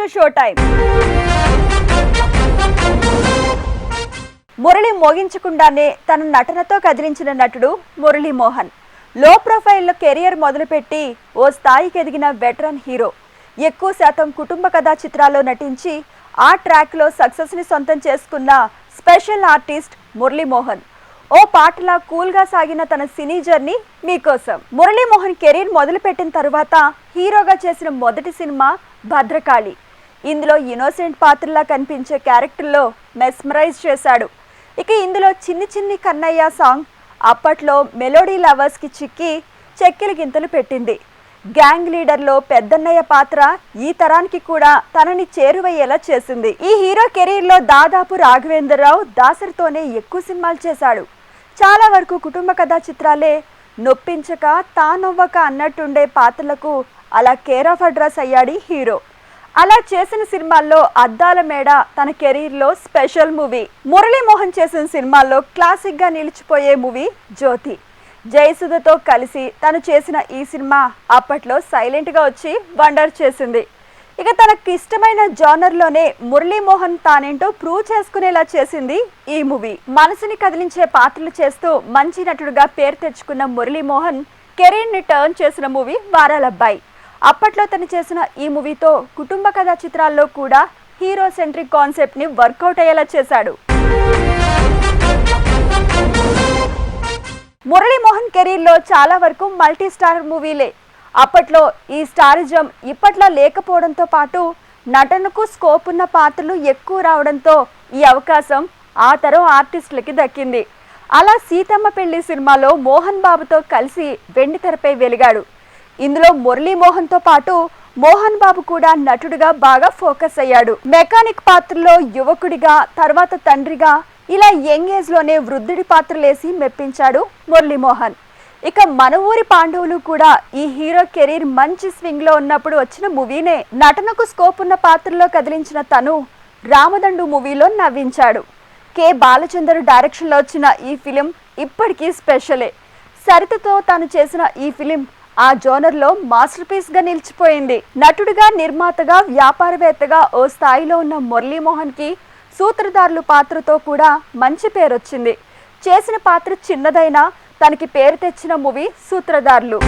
To show time Murali మోగించకుండానే తన నటనతో కదిలించిన నటుడు మురళీ మోహన్. లో ప్రొఫైల్లో కెరియర్ మొదలుపెట్టి ఓ స్థాయికి ఎదిగిన వెటరన్ హీరో. ఎక్కువ శాతం కుటుంబ కథా చిత్రాల్లో నటించి ఆ ట్రాక్లో సక్సెస్ని సొంతం చేసుకున్న స్పెషల్ ఆర్టిస్ట్ మురళీ మోహన్. ఓ పాటలా కూల్గా సాగిన తన సినీ జర్నీ మీకోసం. మురళీమోహన్ కెరీర్ మొదలుపెట్టిన తరువాత హీరోగా చేసిన మొదటి సినిమా భద్రకాళి. ఇందులో ఇన్నోసెంట్ పాత్రలా కనిపించే క్యారెక్టర్లో మెస్మరైజ్ చేశాడు. ఇక ఇందులో చిన్ని చిన్ని కన్నయ్య సాంగ్ అప్పట్లో మెలోడీ లవర్స్కి చిక్కి చెక్కిలి గింతలు పెట్టింది. గ్యాంగ్ లీడర్లో పెద్దన్నయ్య పాత్ర ఈ తరానికి కూడా తనని చేరువయ్యేలా చేసింది. ఈ హీరో కెరీర్లో దాదాపు రాఘవేంద్రరావు దాసరితోనే ఎక్కువ సినిమాలు చేశాడు. చాలా వరకు కుటుంబ కథా చిత్రాలే నొప్పించక తానొవ్వక అన్నట్టుండే పాత్రలకు అలా కేర్ ఆఫ్ అడ్రస్ అయ్యాడు హీరో. అలా చేసిన సినిమాల్లో అద్దాల మేడ తన కెరీర్లో స్పెషల్ మూవీ. మురళీమోహన్ చేసిన సినిమాల్లో క్లాసిక్గా నిలిచిపోయే మూవీ జ్యోతి. జయసుధతో కలిసి తను చేసిన ఈ సినిమా అప్పట్లో సైలెంట్గా వచ్చి వండర్ చేసింది. ఇక తనకు ఇష్టమైన జానర్లోనే మురళీమోహన్ తానేంటో ప్రూవ్ చేసుకునేలా చేసింది ఈ మూవీ. మనసుని కదిలించే పాత్రలు చేస్తూ మంచి నటుడుగా పేరు తెచ్చుకున్న మురళీమోహన్ కెరీర్ని టర్న్ చేసిన మూవీ వారాలబ్బాయి. అప్పట్లో తను చేసిన ఈ మూవీతో కుటుంబ కథా చిత్రాల్లో కూడా హీరో సెంట్రిక్ కాన్సెప్ట్ని వర్కౌట్ అయ్యేలా చేశాడు. మురళీమోహన్ కెరీర్లో చాలా వరకు మల్టీ స్టార్ మూవీలే. అప్పట్లో ఈ స్టారిజం ఇప్పట్లో లేకపోవడంతో పాటు నటనకు స్కోప్ ఉన్న పాత్రలు ఎక్కువ రావడంతో ఈ అవకాశం ఆ తరం ఆర్టిస్టులకి దక్కింది. అలా సీతమ్మ పెళ్ళి సినిమాలో మోహన్ బాబుతో కలిసి వెండి తెరపై వెలిగాడు. ఇందులో మురళీమోహన్తో పాటు మోహన్ బాబు కూడా నటుడిగా బాగా ఫోకస్ అయ్యాడు. మెకానిక్ పాత్రలో యువకుడిగా తర్వాత తండ్రిగా ఇలా యంగ్ ఏజ్లోనే వృద్ధుడి పాత్రలేసి మెప్పించాడు మురళీమోహన్. ఇక మన ఊరి పాండవులు కూడా ఈ హీరో కెరీర్ మంచి స్వింగ్లో ఉన్నప్పుడు వచ్చిన మూవీనే. నటనకు స్కోప్ ఉన్న పాత్రలో కదిలించిన తను రామదండు మూవీలో నవ్వించాడు. కె. బాలచందర్ డైరెక్షన్లో వచ్చిన ఈ ఫిలిం ఇప్పటికీ స్పెషలే. సరితతో తాను చేసిన ఈ ఫిలిం ఆ జోనర్లో మాస్టర్ పీస్గా నిలిచిపోయింది. నటుడిగా నిర్మాతగా వ్యాపారవేత్తగా ఓ స్థాయిలో ఉన్న మురళీమోహన్కి సూత్రధారులు పాత్రతో కూడా మంచి పేరొచ్చింది. చేసిన పాత్ర చిన్నదైనా తనకి పేరు తెచ్చిన మూవీ సూత్రధారులు.